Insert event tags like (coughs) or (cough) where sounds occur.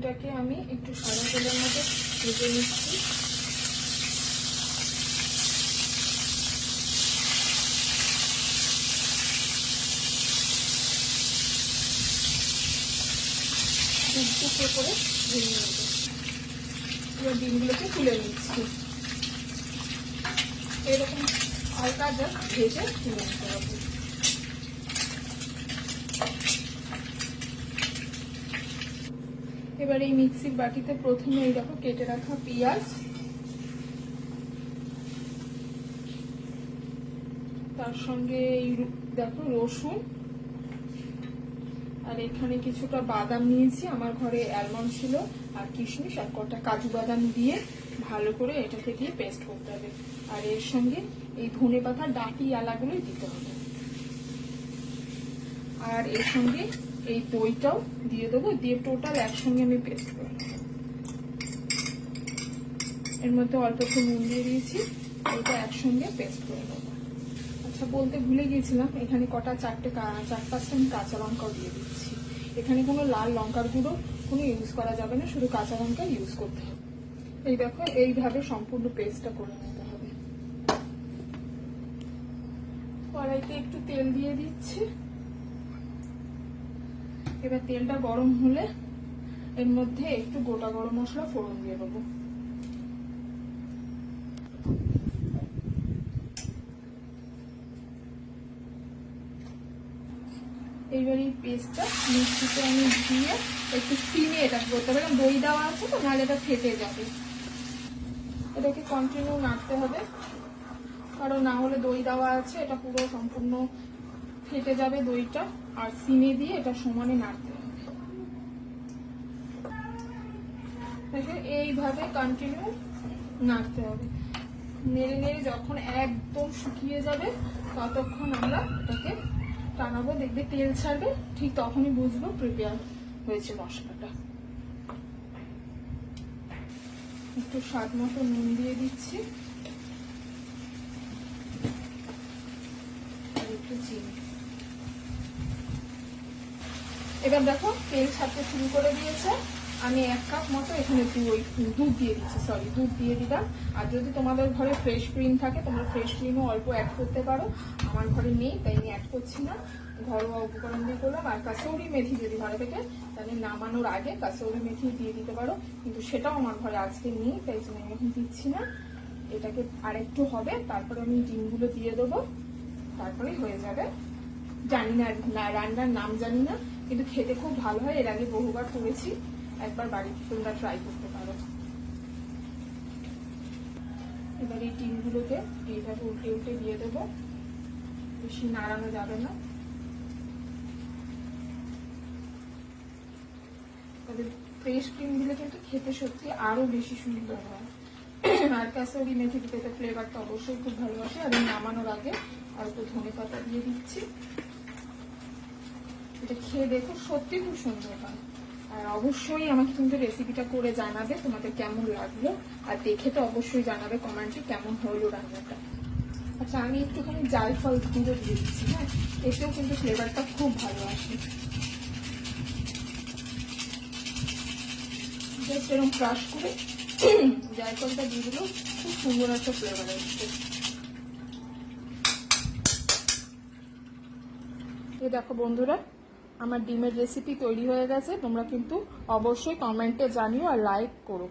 ডিমটাকে আমি একটু সাদা তেলের মতো ভেজে নিচ্ছি। টুকরো করে ভেজে নেব। এবার ডিমগুলোকে তুলে নিচ্ছি। এরকম হালকা জাস্ট ভেজে তুলে নিতে হবে। এবার এই মিক্সির বাটিতে প্রথমে এই দেখো কেটে রাখা পেঁয়াজ। তার সঙ্গে এই দেখো রসুন। আর এখানে কিছুটা বাদাম নিয়েছি, আমার ঘরে অ্যালমন্ড ছিল আর কিশমিশ আর কটা কাজু বাদাম দিয়ে ভালো করে এটাকে দিয়ে পেস্ট করতে হবে। আর এর সঙ্গে এই ধনে পাতা ডাটি আলাগুলোই দিতে হবে। আর এর সঙ্গে এই দইটাও দিয়ে দেবো, দিয়ে টোটাল একসঙ্গে আমি পেস্ট করে। এর মধ্যে অল্প একটু নুন দিয়ে দিয়েছি ওটা একসঙ্গে পেস্ট করে নেব। আচ্ছা বলতে ভুলে গিয়েছিলাম, এখানে কটা চারটে চার পাঁচটা আমি কাঁচা লঙ্কাও দিয়ে দিচ্ছি। এখানে কোনো লাল লঙ্কার গুঁড়ো কোনো ইউজ করা যাবে না, শুধু কাঁচা লঙ্কা ইউজ করতে হবে। এই দেখো, এইভাবে সম্পূর্ণ পেস্টটা করে নিতে হবে। কড়াইতে একটু তেল দিয়ে দিচ্ছি। এবার তেলটা গরম হলে এর মধ্যে একটু গোটা গরম মশলা ফোড়ন দিয়ে দেবো। এইবার এই পেস্টটা মিষ্টিতে আমি দিয়ে একটু সিমে এটা করতে হবে দই দেওয়া আছে তো, নাহলে এটা ফেটে যাবে। এটাকে কন্টিনিউ নাড়তে হবে, কারণ না হলে দই দেওয়া আছে, এটা পুরো সম্পূর্ণ ফেটে যাবে দইটা আর সিমে দিয়ে এটা সমানে নাড়তে হবে। এইভাবে কন্টিনিউ নাড়তে হবে। নেড়ে নেড়ে যখন একদম শুকিয়ে যাবে, ততক্ষণ আমরা এটাকে টানাবো, দেখবে তেল ছাড়বে, ঠিক তখনই বুঝব প্রিপেয়ার হয়েছে মশলাটা। একটু স্বাদ মতো নুন দিয়ে দিচ্ছি। একটু চিনি। এবার দেখো, তেল ছাড়তে শুরু করে দিয়েছে। আমি এক কাপ মতো এখানে দই দুধ দিয়ে দিচ্ছি সরি দুধ দিয়ে দিলাম। আর যদি তোমাদের ঘরে ফ্রেশ ক্রিম থাকে, তোমরা ফ্রেশ ক্রিমও অল্প অ্যাড করতে পারো। আমার ঘরে নেই, তাই আমি অ্যাড করছি না। ঘরোয়া উপকরণ দিয়ে করলাম। আর কাসৌরি মেথি যদি ঘরে থেকে, তাহলে নামানোর আগে কাসৌরি মেথি দিয়ে দিতে পারো। কিন্তু সেটাও আমার ঘরে আজকে নেই, তাই জন্য আমি এখন দিচ্ছি না। এটাকে আরেকটু হবে, তারপরে আমি ডিমগুলো দিয়ে দেবো। তারপরে হয়ে যাবে। জানি না রান্নার নাম জানি না, কিন্তু খেতে খুব ভালো হয়। এর আগে বহুবার করেছি। একবার বাড়িতে তোমরা ট্রাই করতে পারো। এবার এই ডিমগুলোকে এইভাবে উল্টে উল্টে দিয়ে দেবো। বেশি নাড়ানো যাবে না। তবে ফ্রেশ ক্রিম দিলে কিন্তু খেতে সত্যি আরও বেশি সুন্দর হয়। আর কাসরি মেথি দিতে ফ্লেভারটা অবশ্যই খুব ভালোবাসে। আর নামানোর আগে আর একটু ধনে পাতা দিয়ে দিচ্ছি। এটা খেয়ে দেখো, সত্যি খুব সুন্দর হয়। আর অবশ্যই আমাকে কিন্তু রেসিপিটা করে জানাবে, তোমাদের কেমন লাগল। আর দেখে তো অবশ্যই জানাবে কমেন্টে কেমন হলো রান্নাটা। আচ্ছা আমি একটুখানি জায়ফল গুঁড়ো দিয়ে দিচ্ছি হ্যাঁ? এতেও কিন্তু ফ্লেভারটা খুব ভালো আসে। জাস্ট এরকম ক্রাশ করে (coughs) জায়ফলটা দিয়ে দিলেও খুব সুন্দর একটা ফ্লেভার আসছে দেখো বন্ধুরা আমার ডিমের রেসিপি তৈরি হয়ে গেছে তোমরা কিন্তু অবশ্যই কমেন্টে জানিও আর লাইক করো।